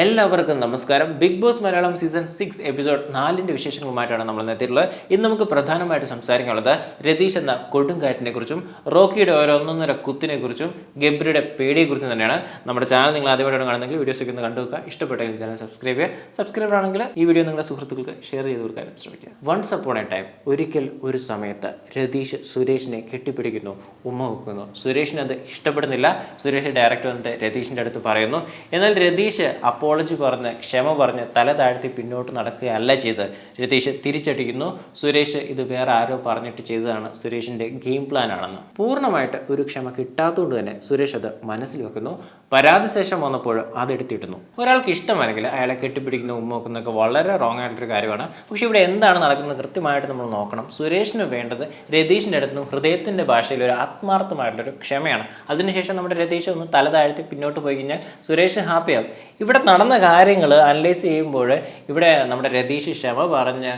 എല്ലാവർക്കും നമസ്കാരം. Big boss Malayalam season six episode നാലിന്റെ വിശേഷങ്ങളുമായിട്ടാണ് നമ്മൾ എത്തിയിട്ടുള്ളത്. ഇന്ന് നമുക്ക് പ്രധാനമായിട്ട് സംസാരിക്കാനുള്ളത് രതീഷ് എന്ന കൊടുങ്കാറ്റിനെ കുറിച്ചും റോക്കിയുടെ ഓരോ ഒന്നൊന്നര കുത്തിനെ കുറിച്ചും ഗബ്രിയുടെ പേടിയെക്കുറിച്ചും തന്നെയാണ്. നമ്മുടെ ചാനൽ നിങ്ങൾ ആദ്യമായിട്ടാണ് കാണുന്നെങ്കിൽ വീഡിയോസ് ഒക്കെ ഒന്ന് കണ്ടു വെക്കുക ഇഷ്ടപ്പെട്ടെങ്കിൽ ചാനൽ സബ്സ്ക്രൈബ് ചെയ്യുക. സബ്സ്ക്രൈബർ ആണെങ്കിൽ ഈ വീഡിയോ നിങ്ങളുടെ സുഹൃത്തുക്കൾക്ക് ഷെയർ ചെയ്ത് കൊടുക്കാനും ശ്രമിക്കുക. വൺസ് അപ്പോൺ എ ടൈം ഒരിക്കൽ ഒരു സമയത്ത് രതീഷ് സുരേഷിനെ കെട്ടിപ്പിടിക്കുന്നു ഉമ്മ വെക്കുന്നു. സുരേഷിന് അത് ഇഷ്ടപ്പെടുന്നില്ല. സുരേഷ് ഡയറക്റ്റ് വന്നിട്ട് രതീഷിന്റെ അടുത്ത് പറയുന്നു. എന്നാൽ രതീഷ് അപ്പോളജി പറഞ്ഞ് ക്ഷമ പറഞ്ഞ് തല താഴ്ത്തി പിന്നോട്ട് നടക്കുകയല്ല ചെയ്ത് രതീഷ് തിരിച്ചടിക്കുന്നു. സുരേഷ് ഇത് വേറെ ആരോ പറഞ്ഞിട്ട് ചെയ്തതാണ്. സുരേഷിന്റെ ഗെയിം പ്ലാൻ ആണെന്ന്. പൂർണമായിട്ട് ഒരു ക്ഷമ കിട്ടാത്തതുകൊണ്ട് തന്നെ സുരേഷ് അത് മനസ്സിൽ വെക്കുന്നു. പരാതി ശേഷം വന്നപ്പോൾ അതെടുത്തിടുന്നു. ഒരാൾക്ക് ഇഷ്ടമല്ലെങ്കിൽ അയാളെ കെട്ടിപ്പിടിക്കുന്ന ഉമ്മോക്കുന്നൊക്കെ വളരെ റോങ് ആയിട്ടൊരു കാര്യമാണ്. പക്ഷേ ഇവിടെ എന്താണ് നടക്കുന്നത് കൃത്യമായിട്ട് നമ്മൾ നോക്കണം. സുരേഷിന് വേണ്ടത് രതീഷിന്റെ അടുത്ത് ഹൃദയത്തിന്റെ ഭാഷയിൽ ഒരു ആത്മാർത്ഥമായിട്ടുള്ളൊരു ക്ഷമയാണ്. അതിനുശേഷം നമ്മുടെ രതീഷ് ഒന്ന് തല താഴ്ത്തി പിന്നോട്ട് പോയി കഴിഞ്ഞാൽ സുരേഷ് ഹാപ്പിയാവും ഇവിടെ നടന്ന കാര്യങ്ങൾ അനലൈസ് ചെയ്യുമ്പോൾ ഇവിടെ നമ്മുടെ രതീഷ് ക്ഷമ പറഞ്ഞ്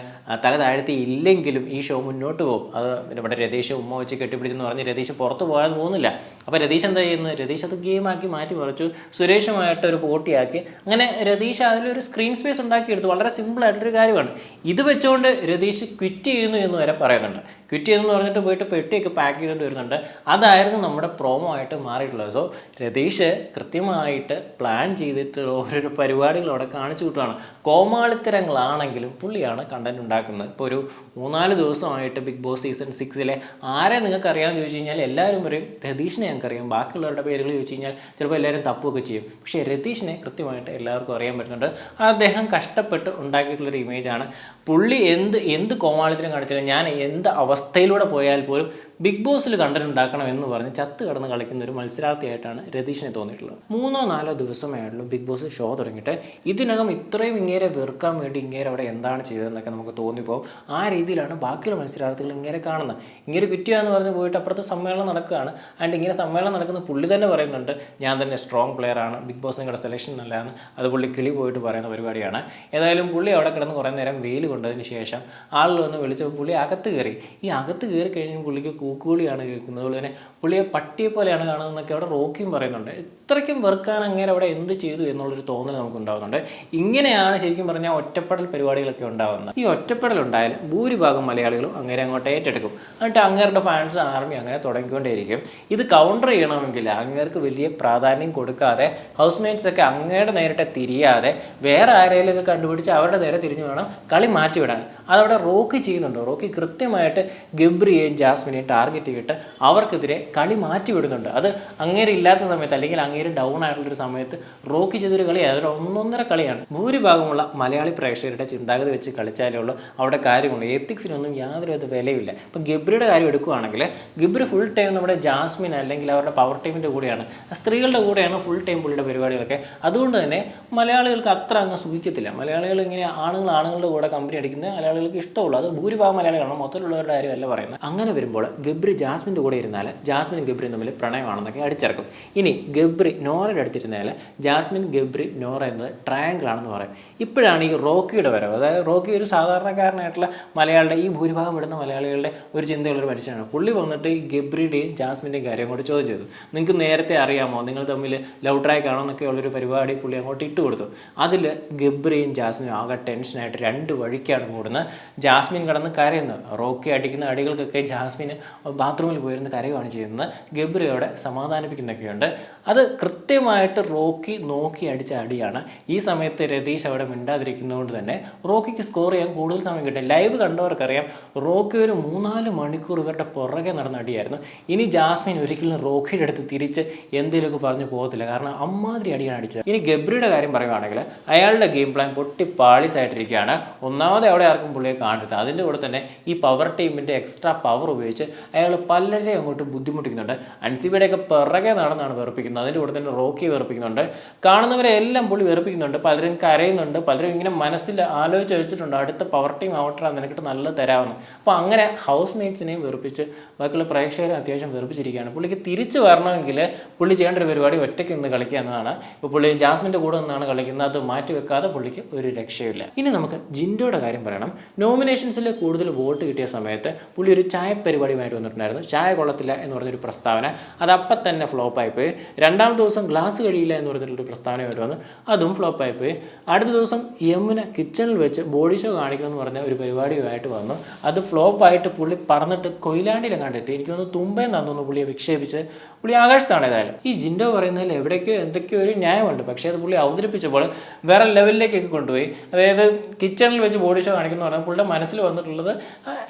തല താഴ്ത്തി ഇല്ലെങ്കിലും ഈ ഷോ മുന്നോട്ട് പോകും. അത് നമ്മുടെ രതീഷ് ഉമ്മ വെച്ച് കെട്ടിപ്പിടിച്ചെന്ന് പറഞ്ഞ് രതീഷ് പുറത്ത് പോകാൻ പോകുന്നില്ല. അപ്പോൾ രതീഷ് എന്താ ചെയ്യുന്നത്? രതീഷ് അത് ഗെയിമാക്കി മാറ്റി മറിച്ചു. സുരേഷുമായിട്ട് ഒരു പോട്ടിയാക്കി. അങ്ങനെ രതീഷ് അതിലൊരു സ്ക്രീൻ സ്പേസ് ഉണ്ടാക്കിയെടുത്തു. വളരെ സിമ്പിൾ ആയിട്ടൊരു കാര്യമാണ്. ഇത് വെച്ചുകൊണ്ട് രതീഷ് ക്വിറ്റ് ചെയ്യുന്നു എന്ന് വരെ പറയുന്നുണ്ട്. ക്വിറ്റ് ചെയ്തെന്ന് പറഞ്ഞിട്ട് പോയിട്ട് പെട്ടിയൊക്കെ പാക്ക് ചെയ്തിട്ട് വരുന്നുണ്ട്. അതായിരുന്നു നമ്മുടെ പ്രോമോ ആയിട്ട് മാറിയിട്ടുള്ളത്. സോ രതീഷ് കൃത്യമായിട്ട് പ്ലാൻ ചെയ്തിട്ടുള്ള ഓരോരോ പരിപാടികൾ അവിടെ കാണിച്ചു കൂട്ടുകയാണ് കോമാളിത്തരങ്ങളാണെങ്കിലും പുള്ളിയാണ് കണ്ടന്റ് ഉണ്ടാക്കുന്നത്. ഇപ്പോൾ ഒരു മൂന്നാൽ ദിവസമായിട്ട് ബിഗ് ബോസ് സീസൺ സിക്സിലെ ആരെ നിങ്ങൾക്ക് അറിയാമെന്ന് ചോദിച്ചു കഴിഞ്ഞാൽ എല്ലാവരും പറയും രതീഷിനെ ഞങ്ങൾക്കറിയാം. ബാക്കിയുള്ളവരുടെ പേരുകൾ ചോദിച്ചു കഴിഞ്ഞാൽ ചിലപ്പോൾ എല്ലാവരും തപ്പുകയൊക്കെ ചെയ്യും. പക്ഷേ രതീഷിനെ കൃത്യമായിട്ട് എല്ലാവർക്കും അറിയാൻ പറ്റുന്നുണ്ട്. അദ്ദേഹം കഷ്ടപ്പെട്ട് ഉണ്ടാക്കിയിട്ടുള്ളൊരു ഇമേജാണ് പുള്ളി എന്ത് എന്ത് കോമാളിത്തരം കാണിച്ചാലും ഞാൻ എന്ത് അവസ്ഥയിലൂടെ പോയാൽ പോലും ബിഗ് ബോസിൽ കണ്ടന്റ് ഉണ്ടാക്കണം എന്ന് പറഞ്ഞ് ചത്ത് കടന്ന് കളിക്കുന്ന ഒരു മത്സരാർത്ഥിയായിട്ടാണ് രതീഷിനെ തോന്നിയിട്ടുള്ളത്. മൂന്നോ നാലോ ദിവസമായുള്ളൂ ബിഗ് ബോസ് ഷോ തുടങ്ങിയിട്ട്. ഇതിനകം ഇത്രയും ഇങ്ങേരെ വെറുക്കാൻ വേണ്ടി ഇങ്ങേരെ അവിടെ എന്താണ് ചെയ്തതെന്നൊക്കെ നമുക്ക് തോന്നിപ്പോകും ആ രീതിയിലാണ് ബാക്കിയുള്ള മത്സരാർത്ഥികൾ ഇങ്ങനെ കാണുന്നത്. ഇങ്ങനെ കിറ്റുക എന്ന് പറഞ്ഞ് പോയിട്ട് അപ്പുറത്ത് സമ്മേളനം നടക്കുകയാണ്. ആൻഡ് ഇങ്ങനെ സമ്മേളനം നടക്കുന്ന പുള്ളി തന്നെ പറയുന്നുണ്ട് ഞാൻ തന്നെ സ്ട്രോങ് പ്ലെയർ ആണ്. ബിഗ് ബോസ് നിങ്ങളുടെ സെലക്ഷൻ അല്ലാന്ന് അത് പുള്ളി കിളി പോയിട്ട് പറയുന്ന പരിപാടിയാണ്. ഏതായാലും പുള്ളി അവിടെ കിടന്ന് കുറേ നേരം വെയിൽ കൊണ്ടതിന് ശേഷം ആളുകൾ വന്ന് വിളിച്ചപ്പോൾ പുള്ളി അകത്ത് കയറി. ഈ അകത്ത് കയറി കഴിഞ്ഞ് പുള്ളിക്ക് കൂക്കുവിളിയാണ് കേൾക്കുന്നത്. അതുപോലെ തന്നെ പുള്ളിയെ പട്ടിയെ പോലെയാണ് കാണുന്നതെന്നൊക്കെ അവിടെ റോക്കിയും പറയുന്നുണ്ട്. ഇത്രയ്ക്കും വെറുക്കാൻ അങ്ങനെ അവിടെ എന്ത് ചെയ്തു എന്നുള്ളൊരു തോന്നൽ നമുക്ക് ഉണ്ടാകുന്നുണ്ട് ഇങ്ങനെയാണ് ശരിക്കും പറഞ്ഞാൽ ഒറ്റപ്പെടൽ പരിപാടികളൊക്കെ ഉണ്ടാകുന്നത് ഈ ഒറ്റപ്പെടൽ ഉണ്ടായാൽ ഭൂരിഭാഗം മലയാളികളും അങ്ങനെ അങ്ങോട്ട് ഏറ്റെടുക്കും. എന്നിട്ട് അങ്ങേരുടെ ഫാൻസ് ആർമി അങ്ങനെ തുടങ്ങിക്കൊണ്ടേയിരിക്കും. ഇത് കൗണ്ടർ ചെയ്യണമെങ്കിൽ അങ്ങേർക്ക് വലിയ പ്രാധാന്യം കൊടുക്കാതെ ഹൗസ് മേറ്റ്സ് ഒക്കെ അങ്ങയുടെ നേരിട്ട് തിരിയാതെ വേറെ ആരെങ്കിലും കണ്ടുപിടിച്ച് അവരുടെ നേരെ തിരിഞ്ഞു വേണം കളി മാറ്റിവിടാൻ. അതവിടെ റോക്കി ചെയ്യുന്നുണ്ട്. റോക്കി കൃത്യമായിട്ട് ഗബ്രിയെയും ജാസ്മിനെയും ടാർഗറ്റ് ചെയ്തിട്ട് അവർക്കെതിരെ കളി മാറ്റി വിടുന്നുണ്ട് അത് അങ്ങേര് ഇല്ലാത്ത സമയത്ത് അല്ലെങ്കിൽ അങ്ങേര് ഡൗൺ ആയിട്ടുള്ളൊരു സമയത്ത് റോക്കി ചെയ്തൊരു കളി അതൊരു ഒന്നൊന്നര കളിയാണ്. ഭൂരിഭാഗമുള്ള മലയാളി പ്രേക്ഷകരുടെ ചിന്താഗതി വെച്ച് കളിച്ചാലേ ഉള്ളൂ. അവിടെ കാര്യമുള്ളൂ എത്തിക്സിനൊന്നും യാതൊരു വിധ വിലയില്ല ഇപ്പം ഗബ്രിയുടെ കാര്യം എടുക്കുകയാണെങ്കിൽ ഗബ്രി ഫുൾ ടൈം നമ്മുടെ ജാസ്മിൻ അല്ലെങ്കിൽ അവരുടെ പവർ ടീമിന്റെ കൂടെയാണ്. സ്ത്രീകളുടെ കൂടെയാണ് ഫുൾ ടൈം പുള്ളിയുടെ പരിപാടികളൊക്കെ. അതുകൊണ്ട് തന്നെ മലയാളികൾക്ക് അത്ര അങ്ങ് സുഖിക്കത്തില്ല. മലയാളികൾ ഇങ്ങനെ ആണുങ്ങൾ ആണുങ്ങളുടെ കൂടെ കമ്പനി അടിക്കുന്നത് മലയാളികൾക്ക് ഇഷ്ടമുള്ളൂ. അത് ഭൂരിഭാഗം മലയാളികളാണ്. മൊത്തത്തിലുള്ളവരുടെ കാര്യമല്ല പറയുന്നത്. അങ്ങനെ വരുമ്പോൾ ഗബ്രി ജാസ്മിന്റെ കൂടെ ഇരുന്നാൽ ജാസ്മിനും ഗബ്രിയും തമ്മിൽ പ്രണയമാണെന്നൊക്കെ അടിച്ചിറക്കും. ഇനി ഗബ്രി നോറയുടെ അടുത്തിരുന്നാൽ ജാസ്മിൻ ഗബ്രി നോറ എന്നത് ട്രയാങ്കിൾ ആണെന്ന് പറയും. ഇപ്പോഴാണ് ഈ റോക്കിയുടെ വരവ്. അതായത് റോക്കി ഒരു സാധാരണക്കാരനായിട്ടുള്ള മലയാളിയുടെ ഈ ഭൂരിഭാഗം വിടുന്ന മലയാളികളുടെ ഒരു ചിന്തയുള്ളൊരു മനുഷ്യനാണ്. പുള്ളി വന്നിട്ട് ഈ ഗബ്രിയുടെയും ജാസ്മിന്റെയും കാര്യം അങ്ങോട്ട് ചോദ്യം ചെയ്തു. നിങ്ങൾക്ക് നേരത്തെ അറിയാമോ? നിങ്ങൾ തമ്മിൽ ലവ് ട്രാക്ക് ആണോ? എന്നൊക്കെ ഉള്ളൊരു പരിപാടി പുള്ളി അങ്ങോട്ട് ഇട്ട് കൊടുത്തു. അതിൽ ഗബ്രിയും ജാസ്മിനും ആകെ ടെൻഷനായിട്ട് രണ്ട് വഴിക്കാണ് കൂടുന്നത്. ജാസ്മിൻ കടന്ന് കരയുന്നത് റോക്കി അടിക്കുന്ന അടികൾക്കൊക്കെ ജാസ്മിന് ബാത്റൂമിൽ പോയിരുന്ന് കരയുകയാണ് ചെയ്യുന്നത്. ഗബ്രിയോടെ സമാധാനിപ്പിക്കുന്നൊക്കെയുണ്ട്. അത് കൃത്യമായിട്ട് റോക്കി നോക്കി അടിച്ച അടിയാണ്. ഈ സമയത്ത് രതീഷ് അവിടെ മിണ്ടാതിരിക്കുന്നതുകൊണ്ട് തന്നെ റോക്കിക്ക് സ്കോർ ചെയ്യാൻ കൂടുതൽ സമയം കിട്ടും. ലൈവ് കണ്ടവർക്കറിയാം റോക്കി ഒരു മൂന്നാൽ മണിക്കൂർ ഇവരുടെ പുറകെ നടന്ന അടിയായിരുന്നു. ഇനി ജാസ്മിൻ ഒരിക്കലും റോക്കിയുടെ അടുത്ത് തിരിച്ച് എന്തെങ്കിലുമൊക്കെ പറഞ്ഞു പോകത്തില്ല. കാരണം അമ്മാതിരി അടിയാണ് അടിച്ചത്. ഇനി ഗബ്രിയുടെ കാര്യം പറയുവാണെങ്കിൽ അയാളുടെ ഗെയിം പ്ലാൻ പൊട്ടി പാളിസായിട്ടിരിക്കുകയാണ്. ഒന്നാമത് അവിടെ ആർക്കും പുള്ളിയെ കാണരുത് അതിന്റെ കൂടെ തന്നെ ഈ പവർ ടീമിന്റെ എക്സ്ട്രാ പവർ ഉപയോഗിച്ച് അയാൾ പലരെയും അങ്ങോട്ട് ബുദ്ധിമുട്ടിക്കുന്നുണ്ട്. അൻസിബിയുടെയൊക്കെ പിറകെ നടന്നാണ് വെറുപ്പിക്കുന്നത്. അതിന്റെ കൂടെ തന്നെ റോക്കി വെറുപ്പിക്കുന്നുണ്ട് കാണുന്നവരെ എല്ലാം പുള്ളി വെറുപ്പിക്കുന്നുണ്ട് പലരും കരയുന്നുണ്ട്. പലരും ഇങ്ങനെ മനസ്സിൽ ആലോചിച്ച് വെച്ചിട്ടുണ്ട്. അടുത്ത പവർ ടീം ഔട്ടറാണ് നിനക്കിട്ട് നല്ല തരാമെന്ന്. അപ്പോൾ അങ്ങനെ ഹൗസ് മേറ്റ്സിനെയും വെറുപ്പിച്ച് ബാക്കിയുള്ള പ്രേക്ഷകരെ അത്യാവശ്യം വെറുപ്പിച്ചിരിക്കുകയാണ് പുള്ളിക്ക് തിരിച്ചു വരണമെങ്കിൽ പുള്ളി ചെയ്യേണ്ട ഒരു പരിപാടി ഒറ്റയ്ക്ക് നിന്ന് കളിക്കുക എന്നതാണ്. ഇപ്പോൾ പുള്ളി ജാസ്മിന്റെ കൂടെ നിന്നാണ് കളിക്കുന്നത്. അത് മാറ്റി വെക്കാതെ പുള്ളിക്ക് ഒരു രക്ഷയില്ല. ഇനി നമുക്ക് ജിൻഡോയുടെ കാര്യം പറയണം. നോമിനേഷൻസിൽ കൂടുതൽ വോട്ട് കിട്ടിയ സമയത്ത് പുള്ളി ഒരു ചായ പരിപാടിയുമായിട്ട് വന്നിട്ടുണ്ടായിരുന്നു. ചായ കൊള്ളത്തില്ല എന്ന് പറഞ്ഞൊരു പ്രസ്താവന. അത് അപ്പം തന്നെ ഫ്ലോപ്പായിപ്പോയി രണ്ടാമത്തെ ദിവസം ഗ്ലാസ് കഴിയില്ല എന്ന് പറഞ്ഞിട്ടൊരു പ്രസ്താവനയായിട്ട് വന്ന് അതും ഫ്ലോപ്പായി പോയി അടുത്ത ദിവസം യമുന കിച്ചണിൽ വെച്ച് ബോഡി ഷോ കാണിക്കണം എന്ന് പറഞ്ഞ ഒരു പരിപാടിയുമായിട്ട് വന്നു. അത് ഫ്ലോപ്പായിട്ട് പുള്ളി പറഞ്ഞിട്ട് കൊയിലാണ്ടിയിലെങ്ങാണ്ട് എത്തി. എനിക്ക് തോന്നുന്നു തുമ്പേന്ന് തോന്നുന്നു പുള്ളിയെ വിക്ഷേപിച്ച്. പുള്ളി ആകാശത്താണ് ഏതായാലും. ഈ ജിൻഡോ പറയുന്നതിൽ എവിടേക്കോ എന്തൊക്കെയോ ഒരു ന്യായമുണ്ട്. പക്ഷേ അത് പുള്ളി അവതരിപ്പിച്ചപ്പോൾ വേറെ ലെവലിലേക്കൊക്കെ കൊണ്ടുപോയി. അതായത് കിച്ചണിൽ വെച്ച് ബോഡി ഷോ കാണിക്കുന്നു പറഞ്ഞാൽ പുള്ളിയുടെ മനസ്സിൽ വന്നിട്ടുള്ളത്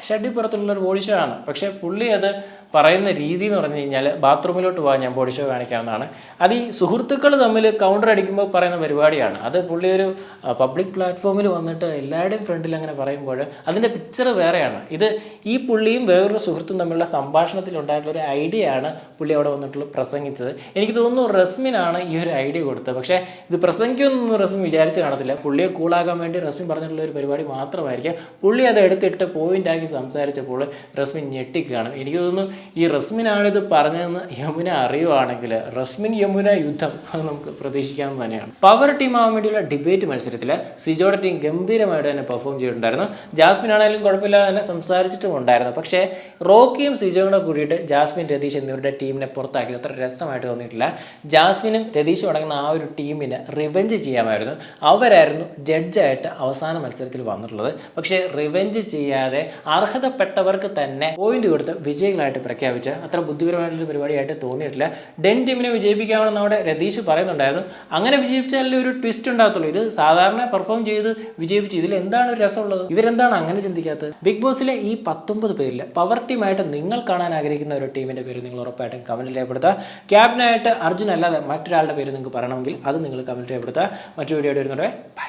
ഷെഡി പുറത്തുള്ള ഒരു ബോഡി ഷോ ആണ്. പക്ഷേ പുള്ളി അത് പറയുന്ന രീതി എന്ന് പറഞ്ഞു കഴിഞ്ഞാൽ ബാത്റൂമിലോട്ട് പോകാൻ ഞാൻ ബോഡി ഷോ കാണിക്കാവുന്നതാണ് അത് ഈ സുഹൃത്തുക്കൾ തമ്മിൽ കൗണ്ടർ അടിക്കുമ്പോൾ പറയുന്ന പരിപാടിയാണ്. അത് പുള്ളി ഒരു പബ്ലിക് പ്ലാറ്റ്ഫോമിൽ വന്നിട്ട് എല്ലാവരുടെയും ഫ്രണ്ടിൽ അങ്ങനെ പറയുമ്പോൾ അതിന്റെ പിക്ചർ വേറെയാണ്. ഇത് ഈ പുള്ളിയും വേറൊരു സുഹൃത്തും തമ്മിലുള്ള സംഭാഷണത്തിൽ ഉണ്ടായിട്ടുള്ള ഒരു ഐഡിയ ആണ് പുള്ളി അവിടെ വന്നിട്ടുള്ള പ്രസംഗിച്ചത്. എനിക്ക് തോന്നുന്നു റസ്മിനാണ് ഈ ഒരു ഐഡിയ കൊടുത്തത്. പക്ഷേ ഇത് പ്രസംഗിക്കുമെന്നൊന്നും റസ്മിൻ വിചാരിച്ച് കാണത്തില്ല. പുള്ളിയെ കൂളാകാൻ വേണ്ടി റസ്മിൻ പറഞ്ഞിട്ടുള്ള ഒരു പരിപാടി മാത്രമായിരിക്കും. പുള്ളി അത് എടുത്തിട്ട് പോയിന്റ് ആക്കി സംസാരിച്ചപ്പോൾ റസ്മിൻ ഞെട്ടിക്കുകയാണ്. എനിക്ക് തോന്നുന്നു ഈ റസ്മിനാണ് ഇത് പറഞ്ഞതെന്ന് യമുന അറിയുവാണെങ്കിൽ റസ്മിൻ യമുന യുദ്ധം അത് നമുക്ക് പ്രതീക്ഷിക്കാവുന്ന തന്നെയാണ്. പവർ ടീം ആവാൻ വേണ്ടിയുള്ള ഡിബേറ്റ് മത്സരത്തിൽ സിജോയുടെ ടീം ഗംഭീരമായിട്ട് തന്നെ പെർഫോം ചെയ്തിട്ടുണ്ടായിരുന്നു. ജാസ്മിൻ ആണെങ്കിലും കുഴപ്പമില്ലാതെ തന്നെ സംസാരിച്ചിട്ടും ഉണ്ടായിരുന്നു. പക്ഷേ റോക്കിയും സിജോയുടെ കൂടിയിട്ട് ജാസ്മിൻ രതീഷ് എന്നിവരുടെ ടീമിനെ പുറത്താക്കിയത്. അത്ര രസമായിട്ട് തോന്നിയിട്ടില്ല. ജാസ്മിനും രതീഷും അടങ്ങുന്ന ആ ഒരു ടീമിനെ റിവെഞ്ച് ചെയ്യാമായിരുന്നു. അവരായിരുന്നു ജഡ്ജായിട്ട് അവസാന മത്സരത്തിൽ വന്നിട്ടുള്ളത്. പക്ഷേ റിവെഞ്ച് ചെയ്യാതെ അർഹതപ്പെട്ടവർക്ക് തന്നെ പോയിന്റ് കൊടുത്ത് വിജയികളായിട്ട് പ്രഖ്യാപിച്ച അത്ര ബുദ്ധിപരമായിട്ടുള്ള പരിപാടിയായിട്ട് തോന്നിയിട്ടില്ല. ഡെൻ ടീമിനെ വിജയിപ്പിക്കാമെന്ന് അവിടെ രതീഷ് പറയുന്നുണ്ടായിരുന്നു. അങ്ങനെ വിജയിപ്പിച്ചാലേ ഒരു ട്വിസ്റ്റ് ഉണ്ടാകത്തുള്ളൂ. ഇത് സാധാരണ പെർഫോം ചെയ്ത് വിജയിപ്പിച്ചു ഇതിൽ എന്താണ് ഒരു രസമുള്ളത്? ഇവരെന്താണ് അങ്ങനെ ചിന്തിക്കാത്തത്? ബിഗ് ബോസിലെ ഈ പത്തൊമ്പത് പേരിൽ പവർ ടീമായിട്ട് നിങ്ങൾ കാണാൻ ആഗ്രഹിക്കുന്ന ഒരു ടീമിന്റെ പേര് നിങ്ങൾ ഉറപ്പായിട്ടും കമന്റിൽ രേഖപ്പെടുത്തുക. ക്യാപ്റ്റനായിട്ട് അർജുൻ അല്ലാതെ മറ്റൊരാളുടെ പേര് നിങ്ങൾക്ക് പറയണമെങ്കിൽ അത് നിങ്ങൾ കമന്റ് രേഖപ്പെടുത്തുക. മറ്റൊരു വീഡിയോ വരുന്നുണ്ട് ബൈ